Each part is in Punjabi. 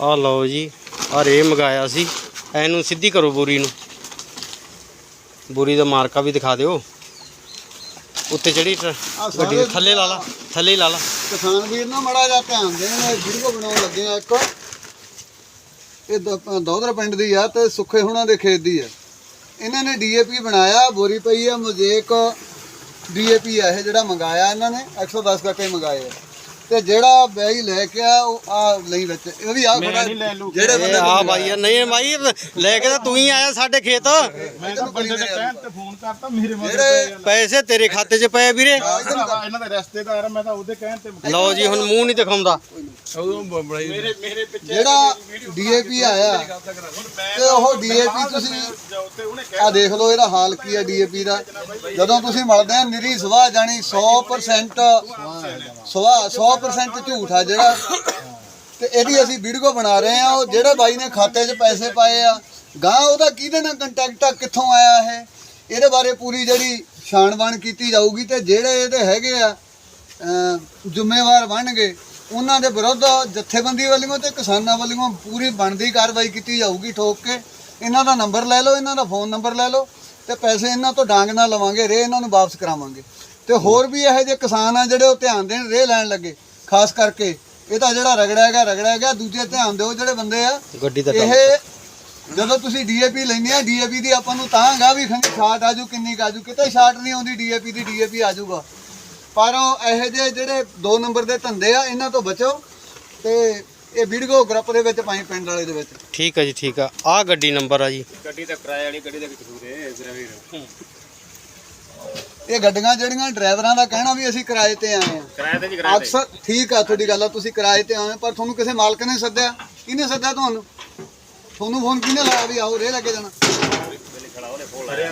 ਆ ਲਓ ਜੀ ਆ ਰੇ ਮੰਗਾਇਆ ਸੀ। ਇਹਨੂੰ ਸਿੱਧੀ ਕਰੋ ਬੋਰੀ ਨੂੰ। ਬੋਰੀ ਦਾ ਮਾਰਕਾ ਵੀ ਦਿਖਾ ਦਿਓ। ਉੱਤੇ ਜਿਹੜੀ ਗੱਡੀ ਥੱਲੇ ਲਾ ਲਾ ਥੱਲੇ ਲਾ ਲਾ। ਕਿਸਾਨ ਵੀਰ ਨਾ ਮੜਾ ਜਾ ਧਿਆਨ ਦੇਣ ਵੀਡੀਓ ਬਣਾਉਣ ਲੱਗੇ ਆ ਇੱਕ। ਇਹ ਦ- ਦੋਧਰ ਪਿੰਡ ਦੀ ਆ ਤੇ ਸੁੱਖੇ ਹੁਣਾਂ ਦੇ ਖੇਤ ਦੀ ਆ। ਇਹਨਾਂ ਨੇ ਡੀਏਪੀ ਬਣਾਇਆ ਬੋਰੀ ਪਈ ਆ ਮੋਜ਼ੇਕ ਡੀਏਪੀ ਆ ਇਹ ਜਿਹੜਾ ਮੰਗਾਇਆ ਇਹਨਾਂ ਨੇ 110 ਗੱਟੇ ਮੰਗਾਏ ਆ। ਤੇ ਜਿਹੜਾ ਬੈਈ ਲੈ ਕੇ ਆ ਉਹ ਆ ਲਈ ਵਿੱਚ। ਇਹ ਵੀ ਆ ਖੜਾ ਜਿਹੜੇ ਬੰਦੇ ਆ ਭਾਈ ਆ, ਨਹੀਂ ਭਾਈ ਲੈ ਕੇ ਤਾਂ ਤੂੰ ਹੀ ਆਇਆ ਸਾਡੇ ਖੇਤ। ਮੈਂ ਤਾਂ ਬੰਦੇ ਦੇ ਕਹਿਣ ਤੇ ਫੋਨ ਕਰਤਾ ਮੇਰੇ ਮਗਰ ਜਿਹੜੇ ਪੈਸੇ ਤੇਰੇ ਖਾਤੇ 'ਚ ਪਏ ਵੀਰੇ। ਭਰਾਵਾ ਇਹਨਾਂ ਦੇ ਰਿਸ਼ਤੇਦਾਰ ਆ, ਮੈਂ ਤਾਂ ਉਹਦੇ ਕਹਿਣ ਤੇ ਲਓ ਜੀ ਹੁਣ ਮੂੰਹ ਨਹੀਂ ਦਿਖਾਉਂਦਾ। ਮੇਰੇ ਮੇਰੇ ਪਿੱਛੇ ਜਿਹੜਾ ਡੀਏਪੀ ਆਇਆ ਤੇ ਉਹ ਡੀਏਪੀ ਤੁਸੀਂ ਜਾਓ ਤੇ ਉਹਨੇ ਆ ਦੇਖ ਲਓ ਇਹਦਾ ਹਾਲ ਕੀ ਹੈ ਡੀਏਪੀ ਦਾ। ਜਦੋਂ ਤੁਸੀਂ ਮਲਦੇ ਆ ਨਿਰੀ ਸਵਾਹ ਜਾਣੀ 100% ਸਵਾਹ 100% ਝੂਠ ਆ ਜਿਹੜਾ। ਤੇ ਇਹਦੀ ਅਸੀਂ ਵੀਡੀਓ ਬਣਾ ਰਹੇ ਆ ਉਹ ਜਿਹੜੇ ਬਾਈ ਨੇ ਖਾਤੇ 'ਚ ਪੈਸੇ ਪਾਏ ਆ ਗਾਂ ਉਹਦਾ ਕਿਹਦੇ ਨਾਲ ਕੰਟੈਕਟ ਆ, ਕਿੱਥੋਂ ਆਇਆ ਇਹ? ਇਹਦੇ ਬਾਰੇ ਪੂਰੀ ਜਿਹੜੀ ਛਾਣਬਾਣ ਕੀਤੀ ਜਾਊਗੀ ਤੇ ਜਿਹੜੇ ਇਹਦੇ ਹੈਗੇ ਆ ਅਮ ਜ਼ਿੰਮੇਵਾਰ ਬਣਨਗੇ, ਉਹਨਾਂ ਦੇ ਵਿਰੁੱਧ ਜਥੇਬੰਦੀ ਵੱਲੋਂ ਤੇ ਕਿਸਾਨਾਂ ਵੱਲੋਂ ਪੂਰੀ ਬਣਦੀ ਕਾਰਵਾਈ ਕੀਤੀ ਜਾਊਗੀ ਠੋਕ ਕੇ। ਇਹਨਾਂ ਦਾ ਨੰਬਰ ਲੈ ਲਓ, ਇਹਨਾਂ ਦਾ ਫੋਨ ਨੰਬਰ ਲੈ ਲਓ ਤੇ ਪੈਸੇ ਇਹਨਾਂ ਤੋਂ ਡਾਂਗ ਨਾਲ ਲਵਾਂਗੇ, ਰੇ ਇਹਨਾਂ ਨੂੰ ਵਾਪਸ ਕਰਾਵਾਂਗੇ। ਤੇ ਹੋਰ ਵੀ ਇਹੋ ਜਿਹੇ ਕਿਸਾਨ ਆ ਜਿਹੜੇ ਉਹ ਧਿਆਨ ਦੇਣ ਰੇ ਲੈਣ ਲੱਗੇ। ਖਾਸ ਕਰਕੇ ਇਹ ਤਾਂ ਜਿਹੜਾ ਰਗੜਾ ਹੈਗਾ ਰਗੜਾ ਹੈਗਾ ਦੂਜੇ ਧਿਆਨ ਦਿਓ ਜਿਹੜੇ ਬੰਦੇ ਆ। ਗੱਡੀ ਦਾ ਇਹ ਜਦੋਂ ਤੁਸੀਂ ਡੀਏਪੀ ਲੈਂਦੇ ਆ ਡੀਏਪੀ ਦੀ ਆਪਾਂ ਨੂੰ ਤਾਂ ਗਾ ਵੀ ਖੰਡੀ ਸ਼ਾਟ ਆਜੂ ਕਿੰਨੀ ਆਜੂ ਕਿਤੇ ਸ਼ਾਟ ਨਹੀਂ ਆਉਂਦੀ ਡੀਏਪੀ ਦੀ ਡੀਏਪੀ ਆਜੂਗਾ ਪਰ ਉਹ ਇਹੋ ਜਿਹੇ ਜਿਹੜੇ ਦੋ ਨੰਬਰ ਦੇ ਧੰਦੇ ਆ ਇਹਨਾਂ ਤੋਂ ਬਚੋ ਤੇ ਇਹ ਵੀਡੀਓ ਗਰੁੱਪ ਦੇ ਵਿੱਚ ਪਾਈ ਪਿੰਡ ਵਾਲੇ ਦੇ ਵਿੱਚ। ਠੀਕ ਹੈ ਜੀ ਠੀਕ ਆ। ਆ ਗੱਡੀ ਨੰਬਰ ਆ ਜੀ। ਗੱਡੀ ਤਾਂ ਕਿਰਾਏ ਵਾਲੀ ਗੱਡੀ ਦਾ ਕਸੂਰ ਹੈ ਮੇਰਾ ਵੀਰ ਇਹ ਗੱਡੀਆਂ ਜਿਹੜੀਆਂ ਡਰਾਈਵਰਾਂ ਦਾ ਕਹਿਣਾ ਵੀ ਅਸੀਂ ਕਿਰਾਏ ਤੇ ਆਏ ਆ ਕਿਰਾਏ ਤੇ ਜੀ ਅਕਸਰ ਠੀਕ ਆ ਤੁਹਾਡੀ ਗੱਲ ਆ ਤੁਸੀਂ ਕਿਰਾਏ ਤੇ ਆਏ ਪਰ ਤੁਹਾਨੂੰ ਕਿਸੇ ਮਾਲਕ ਨੇ ਸੱਦਿਆ? ਕਿਹਨੇ ਸੱਦਿਆ ਤੁਹਾਨੂੰ? ਤੁਹਾਨੂੰ ਫੋਨ ਕਿਹਨੇ ਲਾਇਆ ਵੀ ਆਓ ਰੇ ਲੱਗੇ ਜਾਣਾ?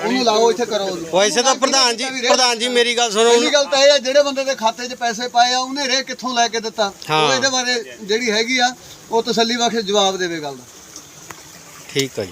ਉਹਨੂੰ ਲਾਓ ਇੱਥੇ ਕਰੋ ਉਹਨੂੰ। ਵੈਸੇ ਤਾਂ ਪ੍ਰਧਾਨ ਜੀ ਪ੍ਰਧਾਨ ਜੀ ਮੇਰੀ ਗੱਲ ਸੁਣੋ। ਪਹਿਲੀ ਗੱਲ ਤਾਂ ਇਹ ਆ ਜਿਹੜੇ ਬੰਦੇ ਦੇ ਖਾਤੇ 'ਚ ਪੈਸੇ ਪਾਏ ਆ ਉਹਨੇ ਰੇ ਕਿੱਥੋਂ ਲੈ ਕੇ ਦਿੱਤਾ? ਹਾਂ। ਉਹ ਇਹਦੇ ਬਾਰੇ ਜਿਹੜੀ ਹੈਗੀ ਆ ਉਹ ਤਸੱਲੀ ਬਖਸ਼ ਜਵਾਬ ਦੇਵੇ ਗੱਲ ਦਾ। ਠੀਕ ਆ ਜੀ।